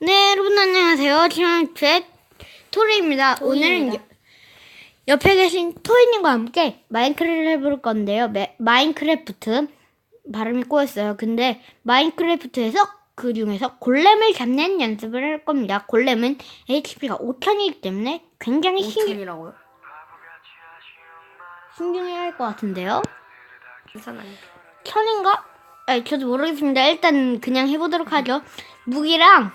네, 여러분 안녕하세요. 저는 제 토리입니다. 오늘은 여- 옆에 계신 토이님과 함께 마인크래프트를 해볼 건데요. 매- 마인크래프트 발음이 꼬였어요. 근데 마인크래프트에서 그 중에서 골렘을 잡는 연습을 할 겁니다. 골렘은 HP가 5천이기 때문에 굉장히 신경, 5천이라고요? 신경해야 할 것 같은데요. 괜찮아요. 천인가? 아, 저도 모르겠습니다. 일단 그냥 해보도록 하죠. 무기랑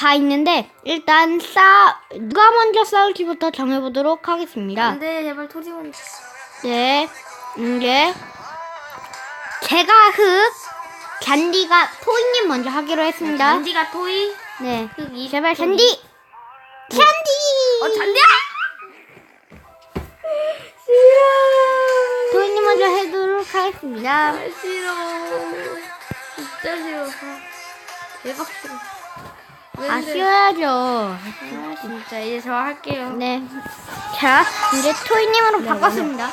다 있는데 일단 싸 누가 먼저 싸울지부터 정해보도록 하겠습니다. 안돼 제발 토지원. 네, 이제 제가 흑, 잔디가 토이님 먼저 하기로 했습니다. 잔디가 토이. 네, 흑이. 제발 잔디, 잔디. 어 잔디야! 토이님 먼저 해도록 하겠습니다. 아, 싫어. 진짜 싫어. 아, 대박 싫어. 아쉬워야죠. 아, 진짜 이제 저 할게요. 네. 자, 이제 토이님으로 바꿨습니다.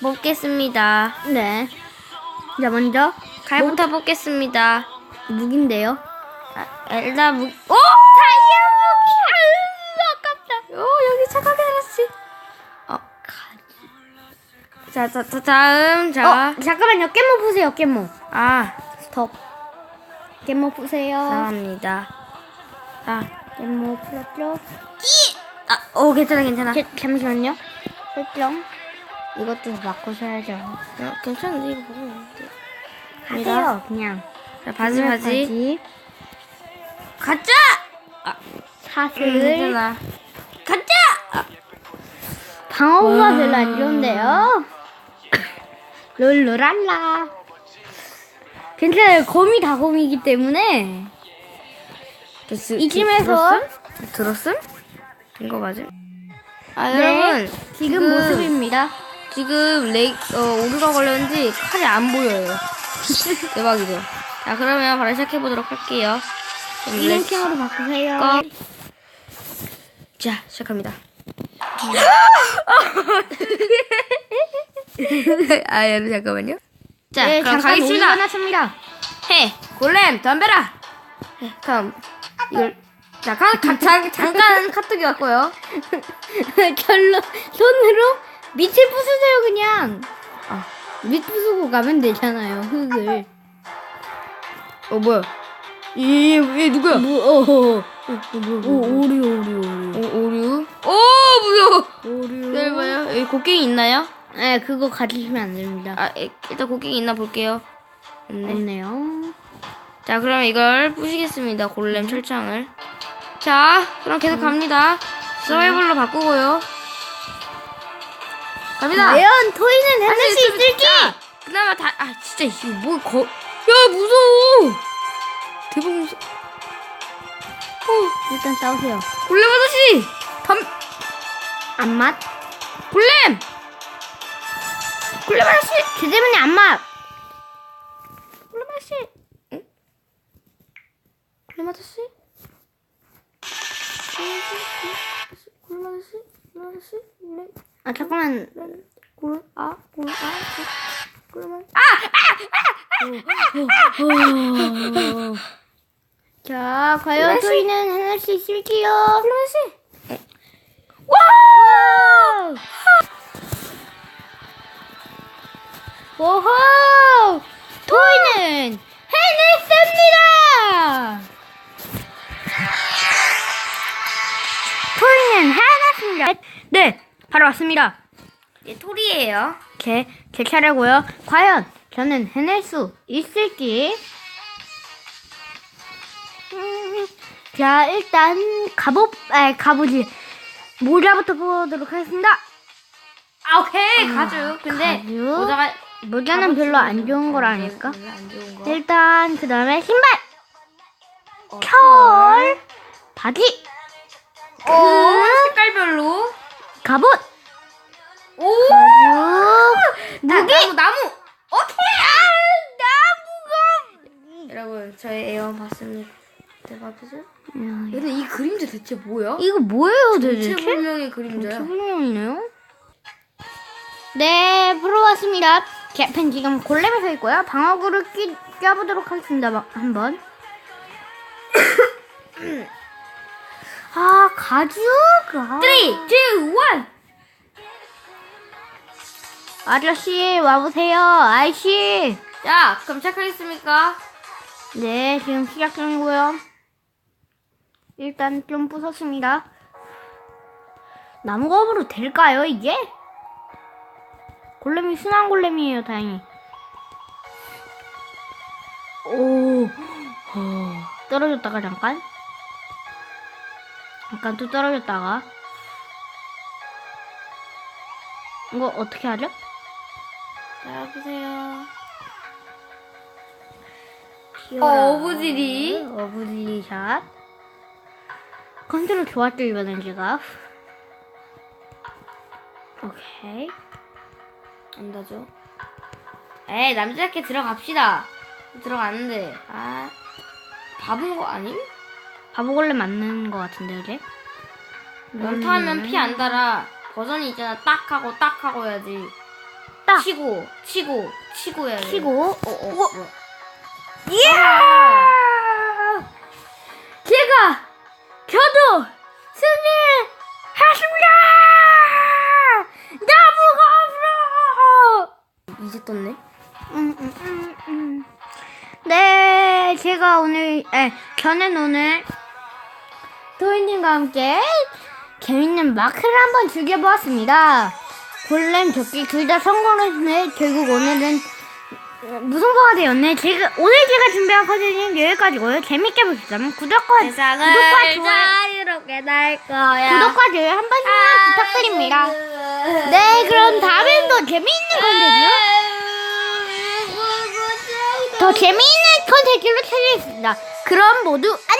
뽑겠습니다. 네. 자, 먼저 칼부터 뽑겠습니다. 무기인데요. 아, 일단 무. 오! 다이아 무기! 아깝다. 오 여기 착하게 해놨지. 어. 자, 자, 자, 다음 자. 어, 잠깐만요. 깻모 푸세요, 깻모. 아, 스톱. 깻모 푸세요. 감사합니다. 자, 깻모 풀었죠? 아, 오 괜찮아 괜찮아. 제, 잠시만요. 설정. 이것도 바꾸셔야죠. 어, 괜찮은데 이거 보면. 하세요, 그냥. 자, 바지 바지. 가자. 아, 사슬. 음, 괜찮아. 가자. 방어구가 와. 별로 안 좋은데요. 룰루랄라. 괜찮아요. 다 검이기 때문에 됐어. 이쯤에서 들었음? 된 거 맞음? 아 네, 여러분 지금 모습입니다. 지금 레이 어 오류가 걸렸는지 칼이 안 보여요. 대박이죠. 자 그러면 바로 시작해 보도록 할게요. 이랭킹으로 바꾸세요. 고. 자 시작합니다. 아 여러분 잠깐만요. 자 네, 그럼 잠깐 가겠습니다. 났습니다. 해 골렘 덤벼라. 네, 다음 이걸 자 가, 가, 자, 잠깐 카톡이 왔고요. 절로 손으로 밑을 부수세요 그냥. 아. 밑 부수고 가면 되잖아요. 흙을. 어 뭐야? 얘얘 누구야? 뭐, 어, 어. 오, 오, 오류, 오류, 오류. 오, 오류. 오, 무서워. 오류. 기다려봐요. 여기 곡괭이 있나요? 네, 그거 가지시면 안 됩니다. 아, 에, 일단 곡괭이 있나 볼게요. 없네. 없네요. 자, 그럼 이걸 부시겠습니다. 골렘 철창을. 자, 그럼 계속 갑니다. 서바이벌로 바꾸고요. 갑니다. 과연 토이는 해낼 수 좀- 있을지? 자, 그나마 다, 아, 진짜, 이거 뭐, 거, 야, 무서워. 대박 무서워. 어, 일단 싸우세요. 골렘 아저씨! 담, 안맛? 골렘! 골렘 아저씨! 그 때문에 안맛! 골렘 아저씨! 응? 골렘 아저씨? 골렘 아저씨? 골렘 아저씨? 골렘 아, 잠깐만. 골, 아, 골, 아, 골렘 아저씨? 자, 과연 플래시. 토이는 해낼 수 있을지요? 골렘 아저씨! 와! 오호! 토이는 해냈습니다! 토이는 해냈습니다. 네, 바로 왔습니다. 얘 톨이에요. 제, 제 차례고요. 과연 저는 해낼 수 있을지. 음, 자, 일단 갑옷, 아, 갑옷이 모자부터 보도록 하겠습니다. 아, 오케이, 가죽. 근데, 가죽? 모자가, 모자는 별로 안 좋은 거라니까. 별로 안 좋은 거. 일단 그 다음에 신발, 어, 털, 바지, 어, 그 색깔별로. 갑옷, 오! 나, 무기. 나무, 나무! 오케이! 아, 나무가. 여러분, 저희 애원 봤습니다. 대박이죠? 야, 근데 이 그림자 대체 뭐야? 이거 뭐예요, 도대체? 최불명의 그림자야. 최불명이네요. 네, 풀어봤습니다. 개펜 지금 골렘에 서 있고요. 방어구를 끼, 껴보도록 하겠습니다. 막- 한번. 아 가죽. 아. 3, 2, 1! 아저씨 와보세요. 아이씨. 자, 그럼 시작하겠습니까? 네 지금 시작 중이고요. 일단 좀 부쉈습니다. 나무검으로 될까요 이게? 골렘이 순한 골렘이에요 다행히. 오. 어, 떨어졌다가 잠깐. 잠깐 또 떨어졌다가. 이거 어떻게 하죠? 자, 보세요. 튀어라. 어부지리. 어부지리 샷. 컨트롤 좋았죠 이번엔 제가. 오케이. 안 닿죠? 에이, 남자답게 들어갑시다. 들어갔는데, 아, 바본 거 아님? 바보골레 맞는 것 같은데 그래? 연타하면 피 안 달아. 버전이 있잖아. 딱 하고, 딱 하고 해야지. 딱. 치고, 치고, 치고 해야지. 치고. 어, 어. 어. 이야! 제가 저도 승리 이제 떴네? 음, 음, 음, 음. 네, 제가 오늘, 에, 저는 오늘 도희님과 함께 재밌는 마크를 한번 즐겨보았습니다. 골렘 접기 둘 다 성공했네. 결국 오늘은 무승부가 되었네. 제가, 오늘 제가 준비한 컨텐츠는 여기까지고요. 재밌게 보셨다면 구독과, 구독과 좋아요, 날 거야. 구독과 좋아요 한 번씩만 부탁드립니다. 네, 그럼 다음엔 더 재미있는 컨텐츠. 더 재미있는 컨텐츠로 찾아뵙겠습니다. 그럼 모두 안녕!